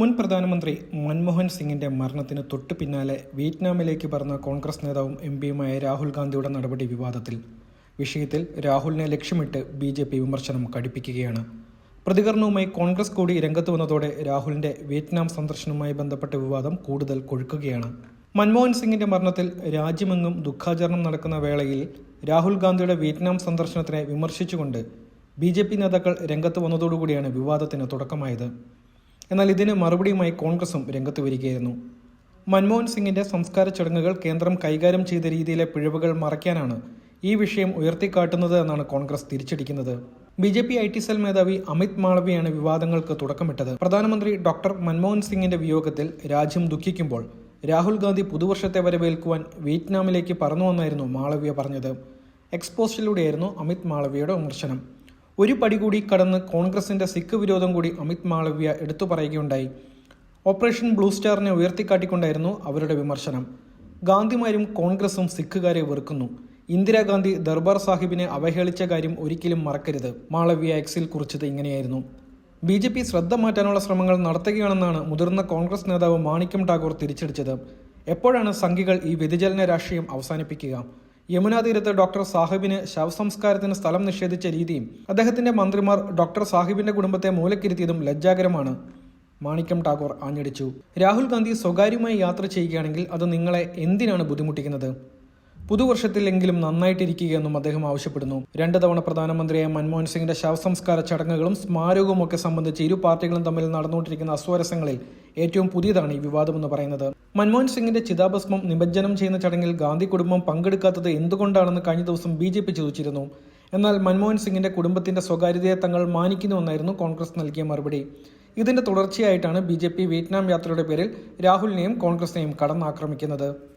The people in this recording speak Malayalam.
മുൻ പ്രധാനമന്ത്രി മൻമോഹൻ സിംഗിന്റെ മരണത്തിന് തൊട്ടു പിന്നാലെ വിയറ്റ്നാമിലേക്ക് പറഞ്ഞ കോൺഗ്രസ് നേതാവും എം പിയുമായ രാഹുൽ ഗാന്ധിയുടെ നടപടി വിവാദത്തിൽ. വിഷയത്തിൽ രാഹുലിനെ ലക്ഷ്യമിട്ട് ബി ജെ പി വിമർശനം കടുപ്പിക്കുകയാണ്. പ്രതികരണവുമായി കോൺഗ്രസ് കൂടി രംഗത്ത് വന്നതോടെ രാഹുലിന്റെ വിയറ്റ്നാം സന്ദർശനവുമായി ബന്ധപ്പെട്ട വിവാദം കൂടുതൽ കൊഴുക്കുകയാണ്. മൻമോഹൻ സിംഗിന്റെ മരണത്തിൽ രാജ്യമെങ്ങും ദുഃഖാചരണം നടക്കുന്ന വേളയിൽ രാഹുൽ ഗാന്ധിയുടെ വിയറ്റ്നാം സന്ദർശനത്തിനെ വിമർശിച്ചുകൊണ്ട് ബി ജെ പി നേതാക്കൾ രംഗത്ത് വന്നതോടുകൂടിയാണ് വിവാദത്തിന് തുടക്കമായത്. എന്നാൽ ഇതിന് മറുപടിയുമായി കോൺഗ്രസും രംഗത്ത് വരികയായിരുന്നു. മൻമോഹൻ സിംഗിന്റെ സംസ്കാര ചടങ്ങുകൾ കേന്ദ്രം കൈകാര്യം ചെയ്ത രീതിയിലെ പിഴവുകൾ മറയ്ക്കാനാണ് ഈ വിഷയം ഉയർത്തിക്കാട്ടുന്നത് എന്നാണ് Congress തിരിച്ചടിക്കുന്നത്. B J P I T cell മേധാവി അമിത് മാളവിയാണ് വിവാദങ്ങൾക്ക് തുടക്കമിട്ടത്. പ്രധാനമന്ത്രി ഡോക്ടർ മൻമോഹൻ സിംഗിന്റെ വിയോഗത്തിൽ രാജ്യം ദുഃഖിക്കുമ്പോൾ രാഹുൽ ഗാന്ധി പുതുവർഷത്തെ വരവേൽക്കുവാൻ വിയറ്റ്നാമിലേക്ക് പറന്നുവെന്നായിരുന്നു മാളവിയ പറഞ്ഞത്. എക്സ്പോസ്റ്റിലൂടെയായിരുന്നു അമിത് മാളവിയയുടെ വിമർശനം. ഒരു പടി കൂടി കടന്ന് കോൺഗ്രസിന്റെ സിഖ് വിരോധം കൂടി അമിത് മാളവ്യ എടുത്തു പറയുകയുണ്ടായി. ഓപ്പറേഷൻ ബ്ലൂ സ്റ്റാറിനെ ഉയർത്തിക്കാട്ടിക്കൊണ്ടായിരുന്നു അവരുടെ വിമർശനം. ഗാന്ധിമാരും കോൺഗ്രസും സിഖുകാരെ വെറുക്കുന്നു. ഇന്ദിരാഗാന്ധി ദർബാർ സാഹിബിനെ അവഹേളിച്ച കാര്യം ഒരിക്കലും മറക്കരുത്. മാളവ്യ എക്സിൽ കുറിച്ചത് ഇങ്ങനെയായിരുന്നു. ബി ജെ പി ശ്രദ്ധ മാറ്റാനുള്ള ശ്രമങ്ങൾ നടത്തുകയാണെന്നാണ് മുതിർന്ന കോൺഗ്രസ് നേതാവ് മാണിക്യം ടാഗോർ തിരിച്ചടിച്ചത്. എപ്പോഴാണ് സംഘികൾ ഈ വ്യതിചലന രാഷ്ട്രീയം അവസാനിപ്പിക്കുക? യമുനാ തീരത്ത് ഡോക്ടർ സാഹിബിന് ശവസംസ്കാരത്തിന് സ്ഥലം നിഷേധിച്ച രീതിയും അദ്ദേഹത്തിന്റെ മന്ത്രിമാർ ഡോക്ടർ സാഹിബിന്റെ കുടുംബത്തെ മൂലക്കിരുത്തിയതും ലജ്ജാകരമാണ്. മാണിക്യം ടാഗോർ ആഞ്ഞടിച്ചു. രാഹുൽ ഗാന്ധി സ്വകാര്യമായി യാത്ര ചെയ്യുകയാണെങ്കിൽ അത് നിങ്ങളെ എന്തിനാണ് ബുദ്ധിമുട്ടിക്കുന്നത്? പുതുവർഷത്തിലെങ്കിലും നന്നായിട്ടിരിക്കുകയെന്നും അദ്ദേഹം ആവശ്യപ്പെടുന്നു. രണ്ട് തവണ പ്രധാനമന്ത്രിയായ മൻമോഹൻ സിംഗിന്റെ ശവസംസ്കാര ചടങ്ങുകളും സ്മാരകവും ഒക്കെ സംബന്ധിച്ച് ഇരു പാർട്ടികളും തമ്മിൽ നടന്നുകൊണ്ടിരിക്കുന്ന അസ്വരസങ്ങളിൽ ഏറ്റവും പുതിയതാണ് ഈ വിവാദമെന്ന് പറയുന്നത്. മൻമോഹൻ സിംഗിന്റെ ചിതാഭസ്മം നിമജ്ജനം ചെയ്യുന്ന ചടങ്ങിൽ ഗാന്ധി കുടുംബം പങ്കെടുക്കാത്തത് എന്തുകൊണ്ടാണെന്ന് കഴിഞ്ഞ ദിവസം ബി ജെ പി ചോദിച്ചിരുന്നു. എന്നാൽ മൻമോഹൻ സിംഗിന്റെ കുടുംബത്തിന്റെ സ്വകാര്യതയെ തങ്ങൾ മാനിക്കുന്നുവെന്നായിരുന്നു കോൺഗ്രസ് നൽകിയ മറുപടി. ഇതിന്റെ തുടർച്ചയായിട്ടാണ് ബി ജെ പി വിയറ്റ്നാം യാത്രയുടെ പേരിൽ രാഹുലിനെയും കോൺഗ്രസിനെയും കടന്നാക്രമിക്കുന്നത്.